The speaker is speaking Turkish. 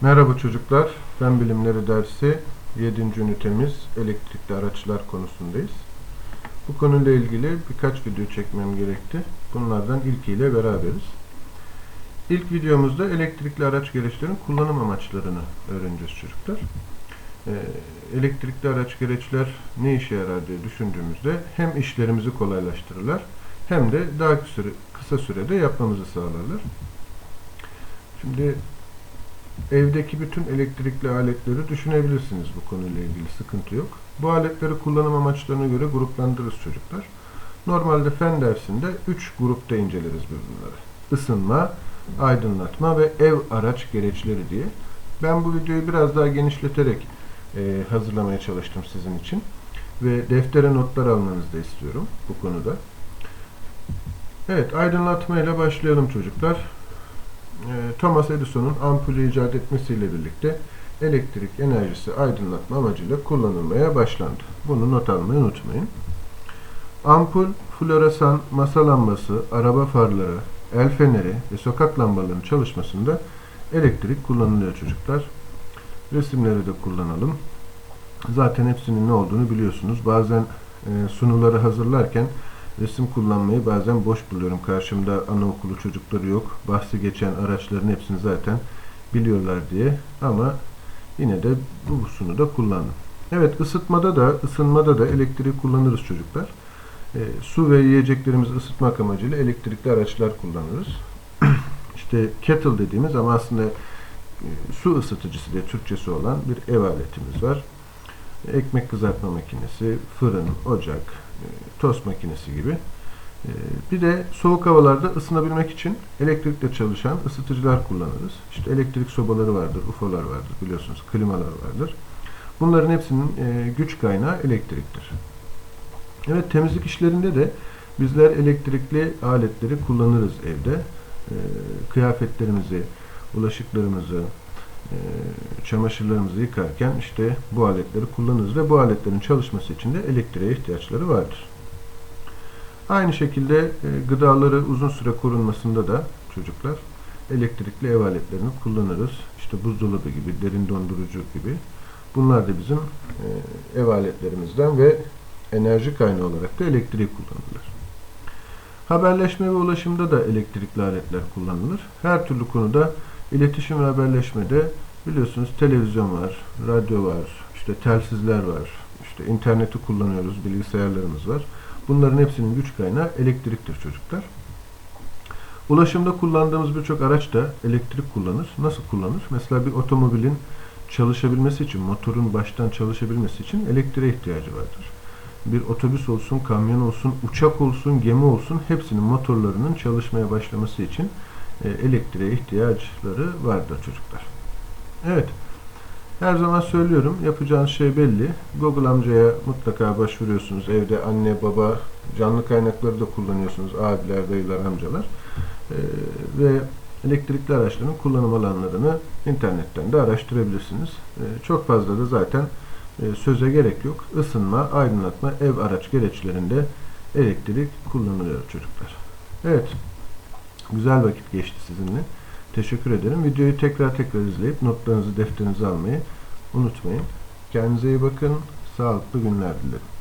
Merhaba çocuklar, Fen Bilimleri dersi 7. ünitemiz elektrikli araçlar konusundayız. Bu konuyla ilgili birkaç video çekmem gerekti. Bunlardan ilkiyle beraberiz. İlk videomuzda elektrikli araç gereçlerin kullanım amaçlarını öğreneceğiz çocuklar. Ee, elektrikli araç gereçler ne işe yarar diye düşündüğümüzde hem işlerimizi kolaylaştırırlar hem de daha kısa, kısa sürede yapmamızı sağlarlar. Şimdi evdeki bütün elektrikli aletleri düşünebilirsiniz bu konuyla ilgili sıkıntı yok. Bu aletleri kullanım amaçlarına göre gruplandırırız çocuklar. Normalde fen dersinde 3 grupta inceleriz bunları. Isınma, aydınlatma ve ev araç gereçleri diye. Ben bu videoyu biraz daha genişleterek e, hazırlamaya çalıştım sizin için. Ve deftere notlar almanızı da istiyorum bu konuda. Evet, aydınlatma ile başlayalım çocuklar. E, Thomas Edison'un ampulü icat etmesiyle birlikte elektrik enerjisi aydınlatma amacıyla kullanılmaya başlandı. Bunu not almayı unutmayın. Ampul, floresan, masa lambası, araba farları, el feneri ve sokak lambalarının çalışmasında elektrik kullanılıyor çocuklar. Resimleri de kullanalım. Zaten hepsinin ne olduğunu biliyorsunuz. Bazen e, sunuları hazırlarken resim kullanmayı bazen boş buluyorum. Karşımda anaokulu çocukları yok. Bahsi geçen araçların hepsini zaten biliyorlar diye. Ama yine de bu sunu da kullandım. Evet ısıtmada da ısınmada da elektriği kullanırız çocuklar. E, su ve yiyeceklerimizi ısıtmak amacıyla elektrikli araçlar kullanırız. işte kettle dediğimiz ama aslında e, su ısıtıcısı diye Türkçesi olan bir ev aletimiz var. Ekmek kızartma makinesi, fırın, ocak, tost makinesi gibi. E, bir de soğuk havalarda ısınabilmek için elektrikle çalışan ısıtıcılar kullanırız. İşte elektrik sobaları vardır, UFO'lar vardır biliyorsunuz, klimalar vardır. Bunların hepsinin e, güç kaynağı elektriktir. Evet temizlik işlerinde de bizler elektrikli aletleri kullanırız evde. Kıyafetlerimizi, bulaşıklarımızı, çamaşırlarımızı yıkarken işte bu aletleri kullanırız ve bu aletlerin çalışması için de elektriğe ihtiyaçları vardır. Aynı şekilde gıdaları uzun süre korunmasında da çocuklar elektrikli ev aletlerini kullanırız. İşte buzdolabı gibi, derin dondurucu gibi. Bunlar da bizim ev aletlerimizden ve enerji kaynağı olarak da elektriği kullanılır. Haberleşme ve ulaşımda da elektrikli aletler kullanılır. Her türlü konuda iletişim ve haberleşmede biliyorsunuz televizyon var, radyo var, işte telsizler var, işte interneti kullanıyoruz, bilgisayarlarımız var. Bunların hepsinin güç kaynağı elektriktir çocuklar. Ulaşımda kullandığımız birçok araç da elektrik kullanır. Nasıl kullanır? Mesela bir otomobilin çalışabilmesi için, motorun baştan çalışabilmesi için elektriğe ihtiyacı vardır bir otobüs olsun, kamyon olsun, uçak olsun, gemi olsun hepsinin motorlarının çalışmaya başlaması için elektriğe ihtiyaçları vardır çocuklar. Evet. Her zaman söylüyorum yapacağınız şey belli. Google amcaya mutlaka başvuruyorsunuz. Evde anne, baba, canlı kaynakları da kullanıyorsunuz. Abiler, dayılar, amcalar. E, ve elektrikli araçların kullanım alanlarını internetten de araştırabilirsiniz. E, çok fazla da zaten e, söze gerek yok. Isınma, aydınlatma, ev araç gereçlerinde elektrik kullanılıyor çocuklar. Evet. Güzel vakit geçti sizinle. Teşekkür ederim. Videoyu tekrar tekrar izleyip notlarınızı defterinize almayı unutmayın. Kendinize iyi bakın. Sağlıklı günler dilerim.